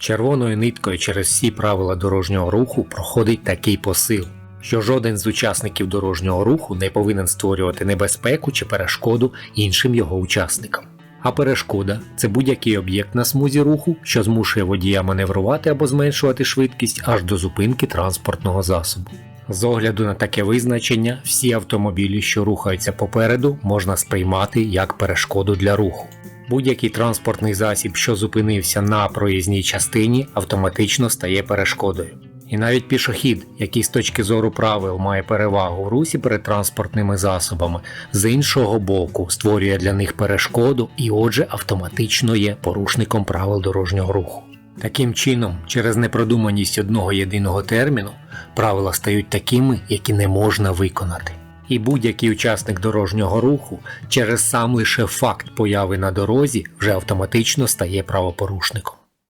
Червоною ниткою через всі правила дорожнього руху проходить такий посил, що жоден з учасників дорожнього руху не повинен створювати небезпеку чи перешкоду іншим його учасникам. А перешкода це будь-який об'єкт на смузі руху, що змушує водія маневрувати або зменшувати швидкість аж до зупинки транспортного засобу. З огляду на таке визначення, всі автомобілі, що рухаються попереду, можна сприймати як перешкоду для руху. Будь-який транспортний засіб, що зупинився на проїзній частині, автоматично стає перешкодою. І навіть пішохід, який з точки зору правил має перевагу в русі перед транспортними засобами, з іншого боку створює для них перешкоду і, отже, автоматично є порушником правил дорожнього руху. Таким чином, через непродуманість одного єдиного терміну, правила стають такими, які не можна виконати. І будь-який учасник дорожнього руху через сам лише факт появи на дорозі вже автоматично стає правопорушником.